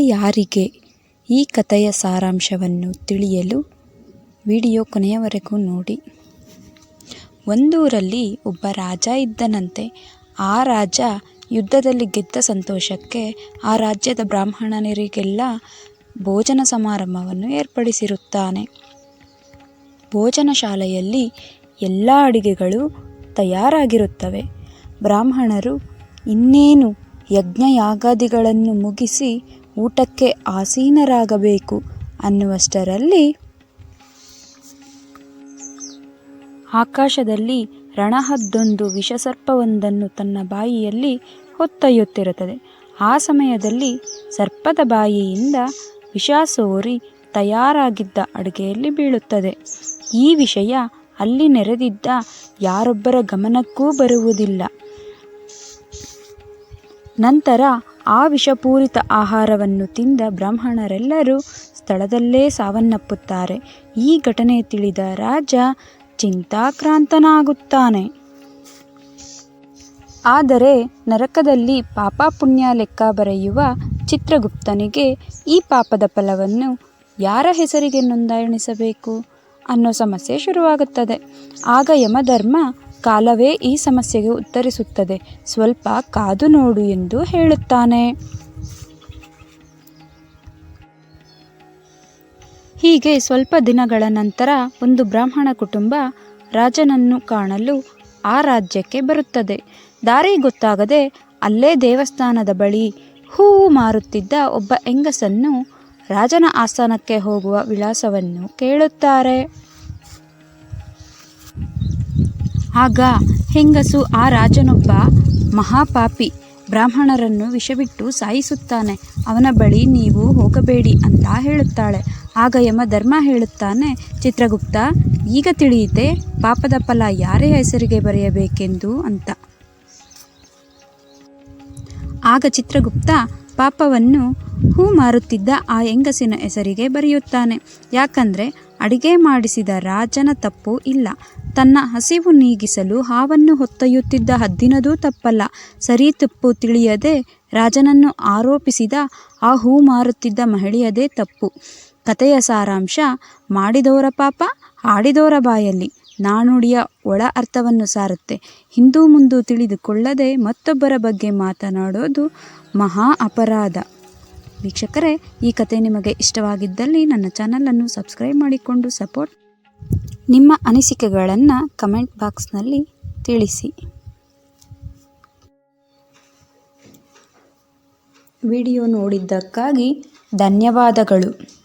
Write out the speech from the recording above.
ಯಾರಿಗೆ ಈ ಕಥೆಯ ಸಾರಾಂಶವನ್ನು ತಿಳಿಯಲು ವಿಡಿಯೋ ಕೊನೆಯವರೆಗೂ ನೋಡಿ. ಒಂದೂರಲ್ಲಿ ಒಬ್ಬ ರಾಜ ಇದ್ದನಂತೆ. ಆ ರಾಜ ಯುದ್ಧದಲ್ಲಿ ಗೆದ್ದ ಸಂತೋಷಕ್ಕೆ ಆ ರಾಜ್ಯದ ಬ್ರಾಹ್ಮಣರಿಗೆಲ್ಲ ಭೋಜನ ಸಮಾರಂಭವನ್ನು ಏರ್ಪಡಿಸಿರುತ್ತಾನೆ. ಭೋಜನ ಶಾಲೆಯಲ್ಲಿ ಎಲ್ಲ ಅಡಿಗೆಗಳು ತಯಾರಾಗಿರುತ್ತವೆ. ಬ್ರಾಹ್ಮಣರು ಇನ್ನೇನು ಯಜ್ಞಯಾಗಾದಿಗಳನ್ನು ಮುಗಿಸಿ ಊಟಕ್ಕೆ ಆಸೀನರಾಗಬೇಕು ಅನ್ನುವಷ್ಟರಲ್ಲಿ ಆಕಾಶದಲ್ಲಿ ರಣಹದ್ದೊಂದು ವಿಷಸರ್ಪವೊಂದನ್ನು ತನ್ನ ಬಾಯಿಯಲ್ಲಿ ಹೊತ್ತೊಯ್ಯುತ್ತಿರುತ್ತದೆ. ಆ ಸಮಯದಲ್ಲಿ ಸರ್ಪದ ಬಾಯಿಯಿಂದ ವಿಷ ಸೋರಿ ತಯಾರಾಗಿದ್ದ ಅಡುಗೆಯಲ್ಲಿ ಬೀಳುತ್ತದೆ. ಈ ವಿಷಯ ಅಲ್ಲಿ ನೆರೆದಿದ್ದ ಯಾರೊಬ್ಬರ ಗಮನಕ್ಕೂ ಬರುವುದಿಲ್ಲ. ನಂತರ ಆ ವಿಷಪೂರಿತ ಆಹಾರವನ್ನು ತಿಂದ ಬ್ರಾಹ್ಮಣರೆಲ್ಲರೂ ಸ್ಥಳದಲ್ಲೇ ಸಾವನ್ನಪ್ಪುತ್ತಾರೆ. ಈ ಘಟನೆ ತಿಳಿದ ರಾಜ ಚಿಂತಾಕ್ರಾಂತನಾಗುತ್ತಾನೆ. ಆದರೆ ನರಕದಲ್ಲಿ ಪಾಪ ಪುಣ್ಯ ಲೆಕ್ಕ ಬರೆಯುವ ಚಿತ್ರಗುಪ್ತನಿಗೆ ಈ ಪಾಪದ ಫಲವನ್ನು ಯಾರ ಹೆಸರಿಗೆ ನೋಂದಾಯಿಸಬೇಕು ಅನ್ನೋ ಸಮಸ್ಯೆ ಶುರುವಾಗುತ್ತದೆ. ಆಗ ಯಮಧರ್ಮ ಕಾಲವೇ ಈ ಸಮಸ್ಯೆಗೆ ಉತ್ತರಿಸುತ್ತದೆ. ಸ್ವಲ್ಪ ಕಾದು ನೋಡು ಎಂದು ಹೇಳುತ್ತಾನೆ. ಹೀಗೆ ಸ್ವಲ್ಪ ದಿನಗಳ ನಂತರ ಒಂದು ಬ್ರಾಹ್ಮಣ ಕುಟುಂಬ ರಾಜನನ್ನು ಕಾಣಲು ಆ ರಾಜ್ಯಕ್ಕೆ ಬರುತ್ತದೆ. ದಾರಿ ಗೊತ್ತಾಗದೆ ಅಲ್ಲೇ ದೇವಸ್ಥಾನದ ಬಳಿ ಹೂವು ಮಾರುತ್ತಿದ್ದ ಒಬ್ಬ ಹೆಂಗಸನ್ನು ರಾಜನ ಆಸ್ಥಾನಕ್ಕೆ ಹೋಗುವ ವಿಳಾಸವನ್ನು ಕೇಳುತ್ತಾರೆ. ಆಗ ಹೆಂಗಸು ಆ ರಾಜನೊಬ್ಬ ಮಹಾಪಾಪಿ ಬ್ರಾಹ್ಮಣರನ್ನು ವಿಷವಿಟ್ಟು ಸಾಯಿಸುತ್ತಾನೆ. ಅವನ ಬಳಿ ನೀವು ಹೋಗಬೇಡಿ ಅಂತ ಹೇಳುತ್ತಾಳೆ. ಆಗ ಯಮಧರ್ಮ ಹೇಳುತ್ತಾನೆ, ಚಿತ್ರಗುಪ್ತ, ಈಗ ತಿಳಿಯಿತೆ, ಪಾಪದ ಫಲ ಯಾರೇ ಹೆಸರಿಗೆ ಬರೆಯಬೇಕೆಂದು ಅಂತ. ಆಗ ಚಿತ್ರಗುಪ್ತ ಪಾಪವನ್ನು ಹೂ ಮಾರುತ್ತಿದ್ದ ಆ ಹೆಂಗಸಿನ ಹೆಸರಿಗೆ ಬರೆಯುತ್ತಾನೆ. ಯಾಕಂದ್ರೆ ಅಡಿಗೆ ಮಾಡಿಸಿದ ರಾಜನ ತಪ್ಪು ಇಲ್ಲ. ತನ್ನ ಹಸಿವು ನೀಗಿಸಲು ಹಾವನ್ನು ಹೊತ್ತೊಯ್ಯುತ್ತಿದ್ದ ಹದ್ದಿನದೂ ತಪ್ಪಲ್ಲ. ಸರಿ ತಪ್ಪು ತಿಳಿಯದೆ ರಾಜನನ್ನು ಆರೋಪಿಸಿದ ಆ ಹೂ ಮಾರುತ್ತಿದ್ದ ಮಹಿಳೆಯದೇ ತಪ್ಪು. ಕಥೆಯ ಸಾರಾಂಶ ಮಾಡಿದವರ ಪಾಪ ಹಾಡಿದವರ ಬಾಯಲ್ಲಿ. ನಾಣುಡಿಯ ಒಳ ಅರ್ಥವನ್ನು ಸಾರುತ್ತೆ. ಹಿಂದೂ ಮುಂದೂ ತಿಳಿದುಕೊಳ್ಳದೆ ಮತ್ತೊಬ್ಬರ ಬಗ್ಗೆ ಮಾತನಾಡೋದು ಮಹಾ ಅಪರಾಧ. ವೀಕ್ಷಕರೇ, ಈ ಕತೆ ನಿಮಗೆ ಇಷ್ಟವಾಗಿದ್ದಲ್ಲಿ ನನ್ನ ಚಾನಲನ್ನು ಸಬ್ಸ್ಕ್ರೈಬ್ ಮಾಡಿಕೊಂಡು ಸಪೋರ್ಟ್. ನಿಮ್ಮ ಅನಿಸಿಕೆಗಳನ್ನು ಕಮೆಂಟ್ ಬಾಕ್ಸ್ನಲ್ಲಿ ತಿಳಿಸಿ. ವಿಡಿಯೋ ನೋಡಿದ್ದಕ್ಕಾಗಿ ಧನ್ಯವಾದಗಳು.